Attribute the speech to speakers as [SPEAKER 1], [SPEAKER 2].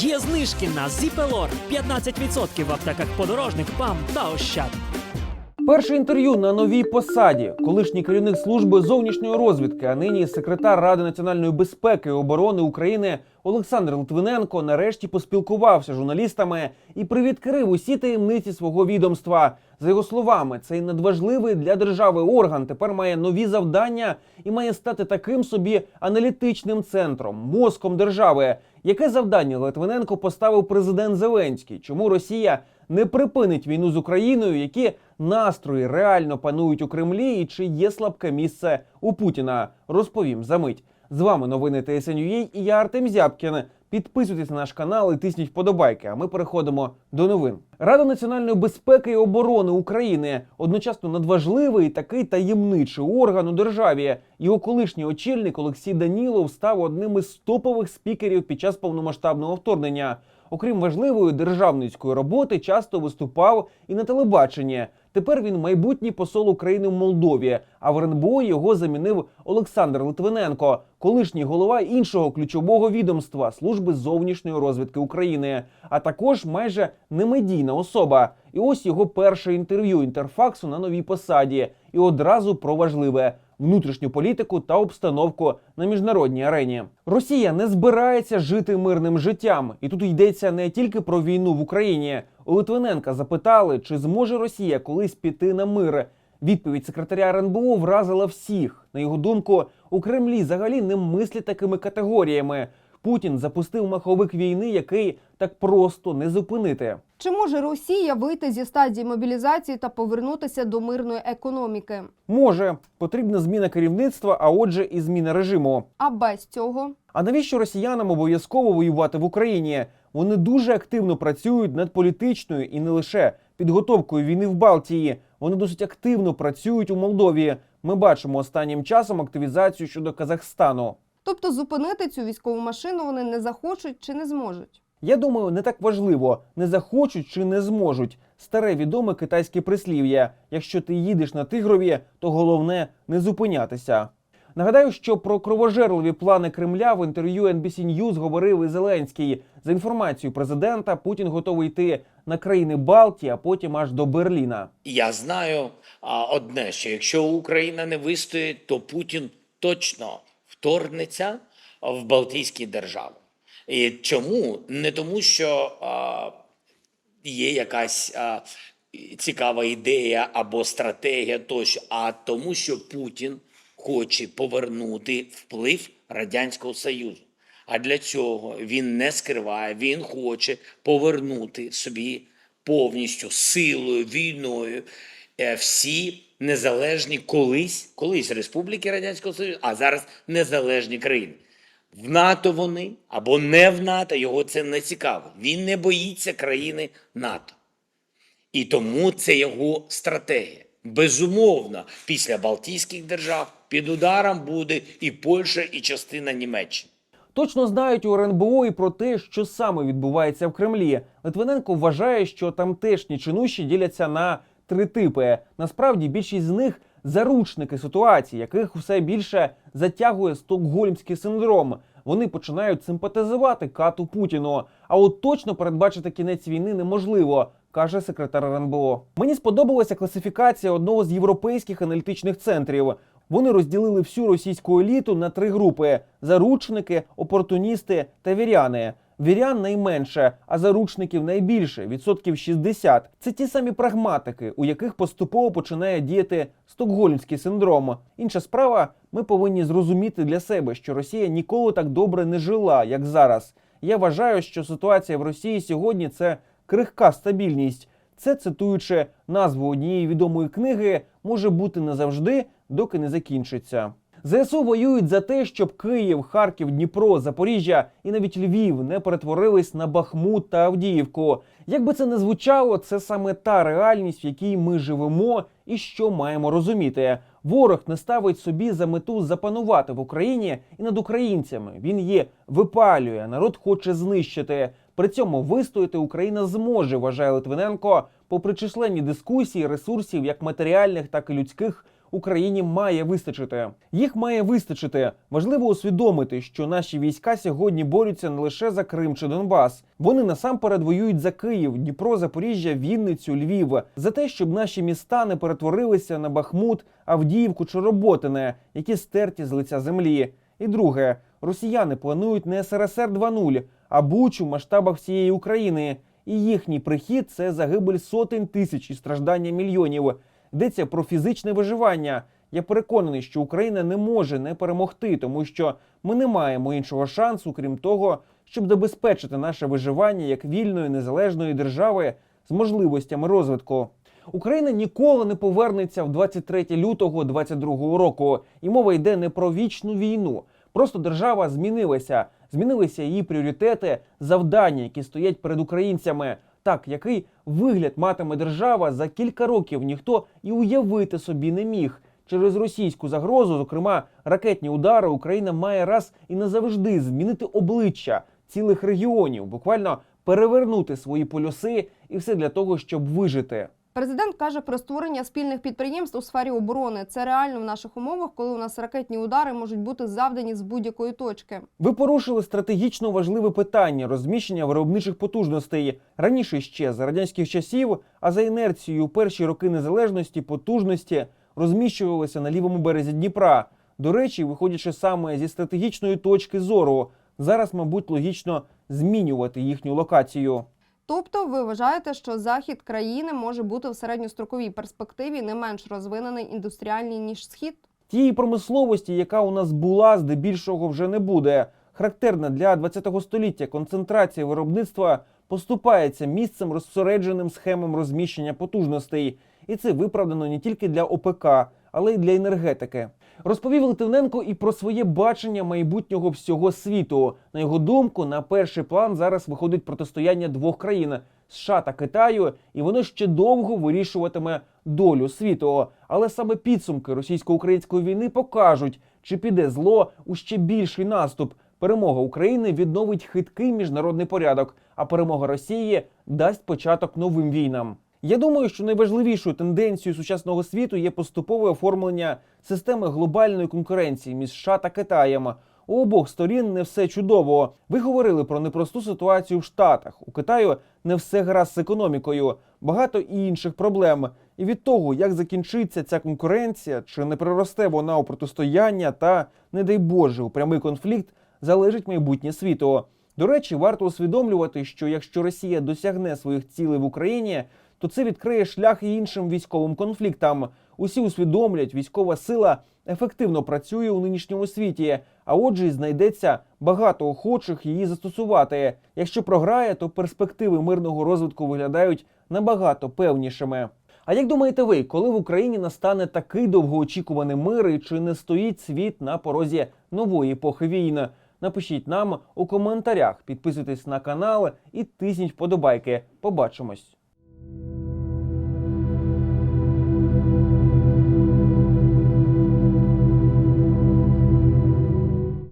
[SPEAKER 1] Є знижки на Зіпелор 15% в аптеках подорожних, ПАМ та Ощад.
[SPEAKER 2] Перше інтерв'ю на новій посаді. Колишній керівник служби зовнішньої розвідки, а нині секретар Ради національної безпеки і оборони України Олександр Литвиненко нарешті поспілкувався з журналістами і привідкрив усі таємниці свого відомства. За його словами, цей надважливий для держави орган тепер має нові завдання і має стати таким собі аналітичним центром, мозком держави. Яке завдання Литвиненко поставив президент Зеленський? Чому Росія не припинить війну з Україною? Які настрої реально панують у Кремлі? І чи є слабке місце у Путіна? Розповім за мить. З вами новини ТСНЮА і я Артем Зябкін. Підписуйтесь на наш канал і тисніть вподобайки. А ми переходимо до новин. Рада національної безпеки і оборони України одночасно надважливий такий таємничий орган у державі. Його колишній очільник Олексій Данілов став одним із топових спікерів під час повномасштабного вторгнення. Окрім важливої державницької роботи, часто виступав і на телебаченні. Тепер він майбутній посол України в Молдові. А в РНБО його замінив Олександр Литвиненко, колишній голова іншого ключового відомства служби зовнішньої розвідки України, а також майже немедійна особа. І ось його перше інтерв'ю інтерфаксу на новій посаді. І одразу про важливе внутрішню політику та обстановку на міжнародній арені. Росія не збирається жити мирним життям, і тут йдеться не тільки про війну в Україні. У Литвиненка запитали, чи зможе Росія колись піти на мир. Відповідь секретаря РНБО вразила всіх. На його думку, у Кремлі взагалі не мислять такими категоріями. Путін запустив маховик війни, який так просто не зупинити.
[SPEAKER 3] Чи може Росія вийти зі стадії мобілізації та повернутися до мирної економіки?
[SPEAKER 2] Може, потрібна зміна керівництва, а отже, і зміна режиму.
[SPEAKER 3] А без цього
[SPEAKER 2] А навіщо росіянам обов'язково воювати в Україні? Вони дуже активно працюють над політичною і не лише підготовкою війни в Балтії. Вони досить активно працюють у Молдові. Ми бачимо останнім часом активізацію щодо Казахстану.
[SPEAKER 3] тобто зупинити цю військову машину вони не захочуть чи не зможуть.
[SPEAKER 2] Я думаю, не так важливо, не захочуть чи не зможуть. Старе відоме китайське прислів'я: якщо ти їдеш на тигрові, то головне не зупинятися. Нагадаю, що про кровожерливі плани Кремля в інтерв'ю NBC News говорив і Зеленський. За інформацією президента, Путін готовий йти на країни Балтії, а потім аж до Берліна.
[SPEAKER 4] Я знаю одне, що якщо Україна не вистоїть, то Путін точно вторгнеться в Балтійські держави. І чому? Не тому, що а, є якась а, цікава ідея або стратегія тощо, а тому, що Путін хоче повернути вплив Радянського Союзу. А для цього він не скриває, він хоче повернути собі повністю силою, війною е, всі незалежні колись, колись республіки Радянського Союзу, а зараз незалежні країни. В НАТО вони або не в НАТО, його це не цікаво. Він не боїться країни НАТО. І тому це його стратегія. Безумовно, після Балтійських держав під ударом буде і Польща, і частина Німеччини.
[SPEAKER 2] Точно знають у РНБО і про те, що саме відбувається в Кремлі. Литвиненко вважає, що тамтешні чинуші діляться на три типи. Насправді більшість з них заручники ситуації, яких все більше затягує стокгольмський синдром. Вони починають симпатизувати кату Путіну. А от точно передбачити кінець війни неможливо. Каже секретар РНБО. Мені сподобалася класифікація одного з європейських аналітичних центрів. Вони розділили всю російську еліту на три групи: заручники, опортуністи та віряни. Вірян найменше, а заручників найбільше відсотків 60. Це ті самі прагматики, у яких поступово починає діяти стокгольмський синдром. Інша справа, ми повинні зрозуміти для себе, що Росія ніколи так добре не жила, як зараз. Я вважаю, що ситуація в Росії сьогодні це крихка стабільність. Це цитуючи назву однієї відомої книги, може бути назавжди, доки не закінчиться. ЗСУ воюють за те, щоб Київ, Харків, Дніпро, Запоріжжя і навіть Львів не перетворились на Бахмут та Авдіївку. Як би це не звучало, це саме та реальність, в якій ми живемо, і що маємо розуміти. Ворог не ставить собі за мету запанувати в Україні і над українцями. Він її випалює, народ хоче знищити. При цьому вистояти Україна зможе, вважає Литвиненко, попри численні дискусії, ресурсів як матеріальних, так і людських Україні має вистачити. Їх має вистачити. Важливо усвідомити, що наші війська сьогодні борються не лише за Крим чи Донбас. Вони насамперед воюють за Київ, Дніпро, Запоріжжя, Вінницю, Львів, за те, щоб наші міста не перетворилися на Бахмут, Авдіївку чи Роботине, які стерті з лиця землі. І друге, росіяни планують не СРСР 2.0, а Бучу в масштабах всієї України. І їхній прихід це загибель сотень тисяч і страждання мільйонів. Йдеться про фізичне виживання. Я переконаний, що Україна не може не перемогти, тому що ми не маємо іншого шансу, крім того, щоб забезпечити наше виживання як вільної незалежної держави з можливостями розвитку. Україна ніколи не повернеться в 23 лютого 22 року, і мова йде не про вічну війну. Просто держава змінилася, змінилися її пріоритети, завдання, які стоять перед українцями. Так, який вигляд матиме держава за кілька років ніхто і уявити собі не міг. Через російську загрозу, зокрема ракетні удари, Україна має раз і назавжди змінити обличчя цілих регіонів, буквально перевернути свої полюси, і все для того, щоб вижити.
[SPEAKER 3] Президент каже про створення спільних підприємств у сфері оборони. Це реально в наших умовах, коли у нас ракетні удари можуть бути завдані з будь-якої точки.
[SPEAKER 2] Ви порушили стратегічно важливе питання розміщення виробничих потужностей. Раніше ще за радянських часів, а за інерцією у перші роки незалежності потужності розміщувалися на лівому березі Дніпра. До речі, виходячи саме зі стратегічної точки зору, зараз, мабуть, логічно змінювати їхню локацію.
[SPEAKER 3] Тобто, ви вважаєте, що захід країни може бути в середньостроковій перспективі не менш розвинений індустріальний ніж схід?
[SPEAKER 2] Тієї промисловості, яка у нас була, здебільшого вже не буде. Характерна для 20 століття концентрація виробництва поступається місцем розсередженим схемам розміщення потужностей, і це виправдано не тільки для ОПК, але й для енергетики. Розповів Литвиненко і про своє бачення майбутнього всього світу. На його думку, на перший план зараз виходить протистояння двох країн США та Китаю, і воно ще довго вирішуватиме долю світу. Але саме підсумки російсько-української війни покажуть, чи піде зло у ще більший наступ. Перемога України відновить хиткий міжнародний порядок, а перемога Росії дасть початок новим війнам. Я думаю, що найважливішою тенденцією сучасного світу є поступове оформлення системи глобальної конкуренції між США та Китаєм. У обох сторін не все чудово. Ви говорили про непросту ситуацію в Штатах. У Китаю не все гаразд з економікою, багато і інших проблем. І від того, як закінчиться ця конкуренція, чи не приросте вона у протистояння та, не дай Боже, у прямий конфлікт, залежить майбутнє світу. До речі, варто усвідомлювати, що якщо Росія досягне своїх цілей в Україні, то це відкриє шлях і іншим військовим конфліктам. Усі усвідомлять, військова сила ефективно працює у нинішньому світі, а отже, знайдеться багато охочих її застосувати. Якщо програє, то перспективи мирного розвитку виглядають набагато певнішими. А як думаєте ви, коли в Україні настане такий довгоочікуваний мир, і чи не стоїть світ на порозі нової епохи війни? Напишіть нам у коментарях, підписуйтесь на канал і тисніть вподобайки. Побачимось. thank you